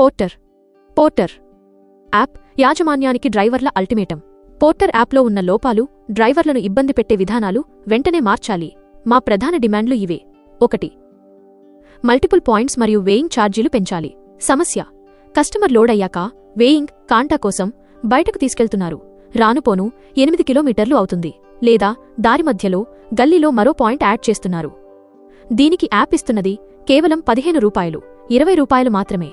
Porter. Porter. App యాజమాన్యానికి డ్రైవర్ల ultimatum. Porter యాప్లో ఉన్న లోపాలు డ్రైవర్లను ఇబ్బంది పెట్టే విధానాలు వెంటనే మార్చాలి. మా ప్రధాన డిమాండ్లు ఇవే. ఒకటి. మల్టిపుల్ పాయింట్స్ మరియు వేయింగ్ ఛార్జీలు పెంచాలి. సమస్య. కస్టమర్ లోడ్ అయ్యాక వేయింగ్ కాంటా కోసం బయటకు తీసుకెళ్తున్నారు. రానుపోను ఎనిమిది కిలోమీటర్లు అవుతుంది. లేదా దారి మధ్యలో గల్లీలో మరో పాయింట్ యాడ్ చేస్తున్నారు. దీనికి యాప్ ఇస్తున్నది కేవలం పదిహేను రూపాయలు. ఇరవై రూపాయలు మాత్రమే.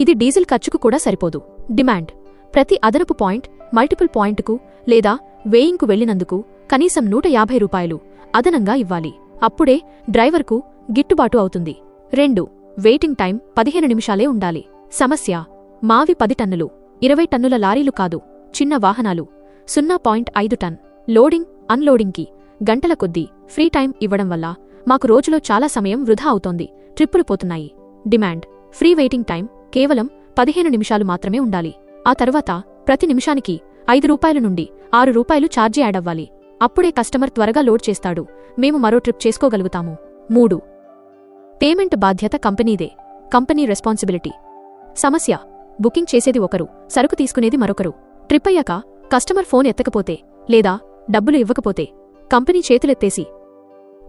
ఇది డీజిల్ ఖర్చుకు కూడా సరిపోదు. డిమాండ్. ప్రతి అదనపు పాయింట్ మల్టిపుల్ పాయింట్కు లేదా వేయింగ్కు వెళ్ళినందుకు కనీసం నూట యాభై రూపాయలు అదనంగా ఇవ్వాలి. అప్పుడే డ్రైవర్కు గిట్టుబాటు అవుతుంది. రెండు వెయిటింగ్ టైం పదిహేను నిమిషాలే ఉండాలి. సమస్య మావి పది టన్నులు ఇరవై టన్నుల లారీలు కాదు చిన్న వాహనాలు సున్నా పాయింట్ ఐదు టన్. లోడింగ్ అన్లోడింగ్కి గంటల కొద్దీ ఫ్రీ టైం ఇవ్వడం వల్ల మాకు రోజులో చాలా సమయం వృధా అవుతోంది. ట్రిప్పులు పోతున్నాయి. డిమాండ్. ఫ్రీ వెయిటింగ్ టైం కేవలం పదిహేను నిమిషాలు మాత్రమే ఉండాలి. ఆ తర్వాత ప్రతి నిమిషానికి ఐదు రూపాయల నుండి ఆరు రూపాయలు ఛార్జీ యాడ్ అవ్వాలి. అప్పుడే కస్టమర్ త్వరగా లోడ్ చేస్తాడు. మేము మరో ట్రిప్ చేసుకోగలుగుతాము. మూడు. పేమెంట్ బాధ్యత కంపెనీదే. Company responsibility. సమస్య. బుకింగ్ చేసేది ఒకరు సరుకు తీసుకునేది మరొకరు. ట్రిప్ అయ్యాక కస్టమర్ ఫోన్ ఎత్తకపోతే లేదా డబ్బులు ఇవ్వకపోతే కంపెనీ చేతులెత్తేసి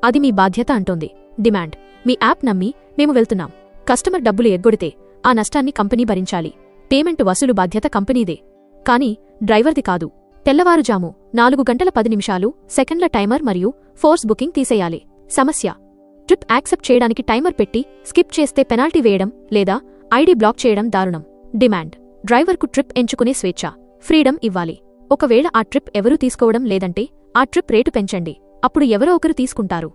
అది మీ బాధ్యత అంటోంది. డిమాండ్. మీ యాప్ నమ్మి మేము వెళ్తున్నాం. కస్టమర్ డబ్బులు ఎగ్గొడితే ఆ నష్టాన్ని కంపెనీ భరించాలి. పేమెంట్ వసూలు బాధ్యత కంపెనీదే. కాని డ్రైవర్ది కాదు. తెల్లవారుజాము నాలుగు గంటల పది నిమిషాలు సెకండ్ల టైమర్ మరియు ఫోర్స్ బుకింగ్ తీసేయాలి. సమస్య. ట్రిప్ యాక్సెప్ట్ చేయడానికి టైమర్ పెట్టి స్కిప్ చేస్తే పెనాల్టీ వేయడం లేదా ఐడి బ్లాక్ చేయడం దారుణం. డిమాండ్. డ్రైవర్కు ట్రిప్ ఎంచుకునే స్వేచ్ఛ. ఫ్రీడమ్ ఇవ్వాలి. ఒకవేళ ఆ ట్రిప్ ఎవరూ తీసుకోవడం లేదంటే ఆ ట్రిప్ రేటు పెంచండి. అప్పుడు ఎవరో ఒకరు తీసుకుంటారు.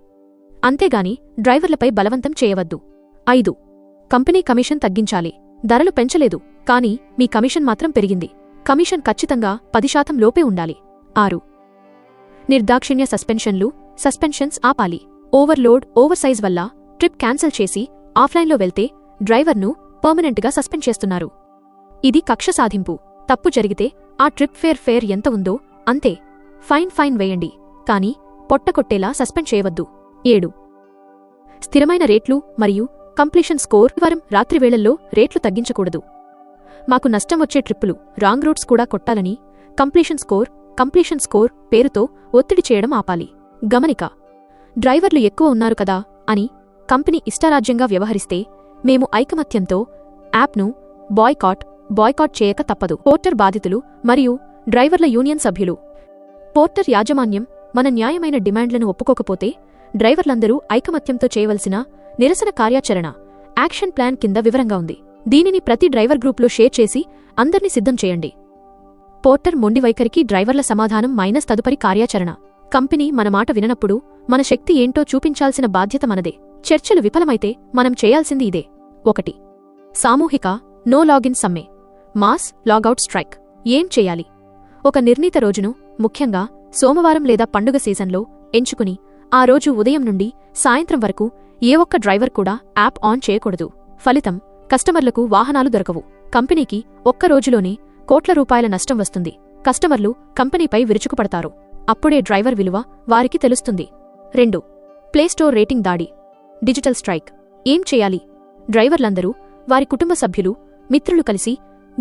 అంతేగాని డ్రైవర్లపై బలవంతం చేయవద్దు. ఐదు. కంపెనీ కమిషన్ తగ్గించాలి. ధరలు పెంచలేదు. కానీ మీ కమిషన్ మాత్రం పెరిగింది. కమిషన్ ఖచ్చితంగా పది శాతం లోపే ఉండాలి. ఆరు. నిర్దాక్షిణ్య సస్పెన్షన్లు సస్పెన్షన్స్ ఆపాలి. ఓవర్లోడ్ ఓవర్ సైజ్ వల్ల ట్రిప్ క్యాన్సిల్ చేసి ఆఫ్లైన్లో వెళ్తే డ్రైవర్ను పర్మనెంట్గా సస్పెండ్ చేస్తున్నారు. ఇది కక్ష సాధింపు. తప్పు జరిగితే ఆ ట్రిప్ ఫేర్ ఫేర్ ఎంత ఉందో అంతే. ఫైన్ ఫైన్ వేయండి. కానీ పొట్టకొట్టేలా సస్పెండ్ చేయవద్దు. ఏడు. స్థిరమైన రేట్లు మరియు కంప్లీషన్ స్కోర్ వారం. రాత్రి వేళల్లో రేట్లు తగ్గించకూడదు. మాకు నష్టం వచ్చే ట్రిప్పులు రాంగ్ రూట్స్ కూడా కొట్టాలని కంప్లీషన్ స్కోర్ కంప్లీషన్ స్కోర్ పేరుతో ఒత్తిడి చేయడం ఆపాలి. గమనిక డ్రైవర్లు ఎక్కువ ఉన్నారు కదా అని కంపెనీ ఇష్టారాజ్యంగా వ్యవహరిస్తే మేము ఐకమత్యంతో యాప్ను బాయ్కాట్ బాయ్కాట్ చేయక తప్పదు. పోర్టర్ బాధితులు మరియు డ్రైవర్ల యూనియన్ సభ్యులు. పోర్టర్ యాజమాన్యం మన న్యాయమైన డిమాండ్లను ఒప్పుకోకపోతే డ్రైవర్లందరూ ఐకమత్యంతో చేయవలసిన నిరసన కార్యాచరణ యాక్షన్ ప్లాన్ కింద వివరంగా ఉంది. దీనిని ప్రతి డ్రైవర్ గ్రూప్లో షేర్ చేసి అందర్నీ సిద్ధం చేయండి. పోర్టర్ మొండి వైఖరికి డ్రైవర్ల సమాధానం మైనస్ తదుపరి కార్యాచరణ. కంపెనీ మన మాట విననప్పుడు మన శక్తి ఏంటో చూపించాల్సిన బాధ్యత మనదే. చర్చలు విఫలమైతే మనం చేయాల్సింది ఇదే. ఒకటి. సామూహిక నో లాగిన్ సమ్మె. Mass logout strike. ఏం చేయాలి? ఒక నిర్ణీత రోజును ముఖ్యంగా సోమవారం లేదా పండుగ సీజన్లో ఎంచుకుని ఆ రోజు ఉదయం నుండి సాయంత్రం వరకు ఏ ఒక్క డ్రైవర్ కూడా యాప్ ఆన్ చేయకూడదు. ఫలితం కస్టమర్లకు వాహనాలు దొరకవు. కంపెనీకి ఒక్క రోజులోనే కోట్ల రూపాయల నష్టం వస్తుంది. కస్టమర్లు కంపెనీపై విరుచుకుపడతారు. అప్పుడే డ్రైవర్ విలువ వారికి తెలుస్తుంది. రెండు ప్లేస్టోర్ రేటింగ్ దాడి. Digital strike. ఏం చేయాలి? డ్రైవర్లందరూ వారి కుటుంబ సభ్యులు మిత్రులు కలిసి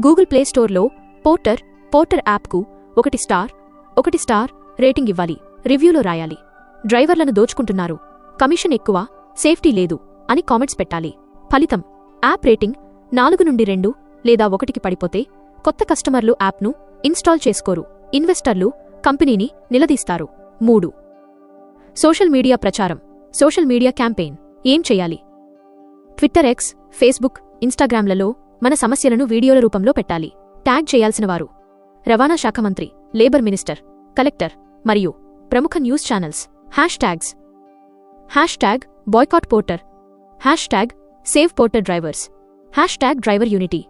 గూగుల్ ప్లే స్టోర్లో పోర్టర్ పోర్టర్ యాప్కు ఒకటి స్టార్ ఒకటి స్టార్ రేటింగ్ ఇవ్వాలి. రివ్యూలో రాయాలి. డ్రైవర్లను దోచుకుంటున్నారు. కమిషన్ ఎక్కువ సేఫ్టీ లేదు అని కామెంట్స్ పెట్టాలి. ఫలితం యాప్ రేటింగ్ నాలుగు నుండి రెండు లేదా ఒకటికి పడిపోతే కొత్త కస్టమర్లు యాప్ను ఇన్స్టాల్ చేసుకోరు. ఇన్వెస్టర్లు కంపెనీని నిలదీస్తారు. మూడు సోషల్ మీడియా ప్రచారం సోషల్ మీడియా క్యాంపెయిన్. ఏం చేయాలి? ట్విట్టర్ ఎక్స్ ఫేస్బుక్ ఇన్స్టాగ్రామ్లలో మన సమస్యలను వీడియోల రూపంలో పెట్టాలి. ట్యాగ్ చేయాల్సినవారు. రవాణా శాఖ మంత్రి లేబర్ మినిస్టర్ కలెక్టర్ మరియు ప్రముఖ news channels. Hash tags hash tag boycott Porter hash tag save Porter drivers hash tag driver unity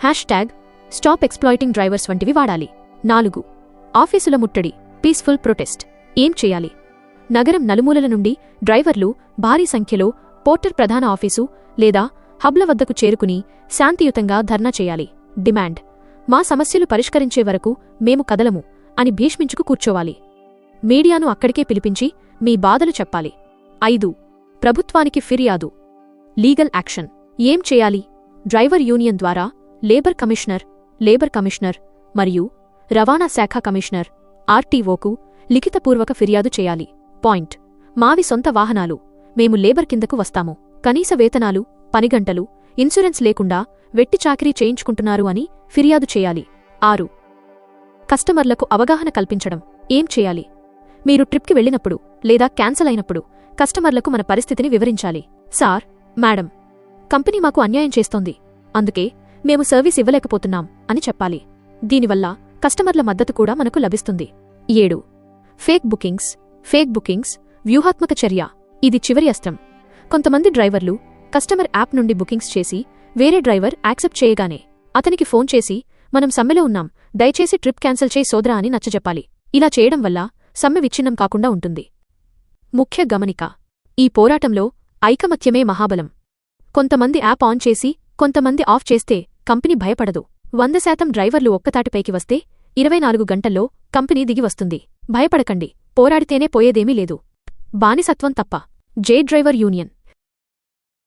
hash tag stop exploiting drivers వంటివి వాడాలి. నాలుగు ఆఫీసుల ముట్టడి పీస్ఫుల్ ప్రొటెస్ట్ ఏం చేయాలి? నగరం నలుమూలల నుండి డ్రైవర్లు భారీ సంఖ్యలో పోర్టర్ ప్రధాన ఆఫీసు లేదా హబ్ల వద్దకు చేరుకుని శాంతియుతంగా ధర్నా చేయాలి. డిమాండ్. మా సమస్యలు పరిష్కరించే వరకు మేము కదలము అని భీష్మించుకు కూర్చోవాలి. మీడియాను అక్కడికే పిలిపించి మీ బాధలు చెప్పాలి. ఐదు. ప్రభుత్వానికి ఫిర్యాదు. Legal action. ఏం చేయాలి? డ్రైవర్ యూనియన్ ద్వారా లేబర్ కమిషనర్ లేబర్ కమిషనర్ మరియు రవాణా శాఖ కమిషనర్ ఆర్టీఓకు లిఖితపూర్వక ఫిర్యాదు చేయాలి. పాయింట్. మావి సొంత వాహనాలు. మేము లేబర్ కిందకు వస్తాము. కనీస వేతనాలు పనిగంటలు ఇన్సూరెన్స్ లేకుండా వెట్టి చాకిరీ చేయించుకుంటున్నారు అని ఫిర్యాదు చేయాలి. ఆరు. కస్టమర్లకు అవగాహన కల్పించడం. ఏం చేయాలి? మీరు ట్రిప్కి వెళ్ళినప్పుడు లేదా క్యాన్సల్ అయినప్పుడు కస్టమర్లకు మన పరిస్థితిని వివరించాలి. సార్ మేడం కంపెనీ మాకు అన్యాయం చేస్తోంది. అందుకే మేము సర్వీస్ ఇవ్వలేకపోతున్నాం అని చెప్పాలి. దీనివల్ల కస్టమర్ల మద్దతు కూడా మనకు లభిస్తుంది. ఏడు. ఫేక్ బుకింగ్స్ ఫేక్ బుకింగ్స్ వ్యూహాత్మక చర్య. ఇది చివరి అస్త్రం. కొంతమంది డ్రైవర్లు కస్టమర్ యాప్ నుండి బుకింగ్స్ చేసి వేరే డ్రైవర్ యాక్సెప్ట్ చేయగానే అతనికి ఫోన్ చేసి మనం సమ్మెలో ఉన్నాం. దయచేసి ట్రిప్ క్యాన్సిల్ చేయి సోదరా అని నచ్చజెప్పాలి. ఇలా చేయడం వల్ల సమ్మె విచ్ఛిన్నం కాకుండా ఉంటుంది. ముఖ్య గమనిక. ఈ పోరాటంలో ఐకమత్యమే మహాబలం. కొంతమంది యాప్ ఆన్ చేసి కొంతమంది ఆఫ్ చేస్తే కంపెనీ భయపడదు. వంద శాతం డ్రైవర్లు ఒక్కతాటిపైకి వస్తే ఇరవై నాలుగు గంటల్లో కంపెనీ దిగి వస్తుంది. భయపడకండి పోరాడితేనే పోయేదేమీ లేదు. బానిసత్వం తప్ప. జే డ్రైవర్ యూనియన్.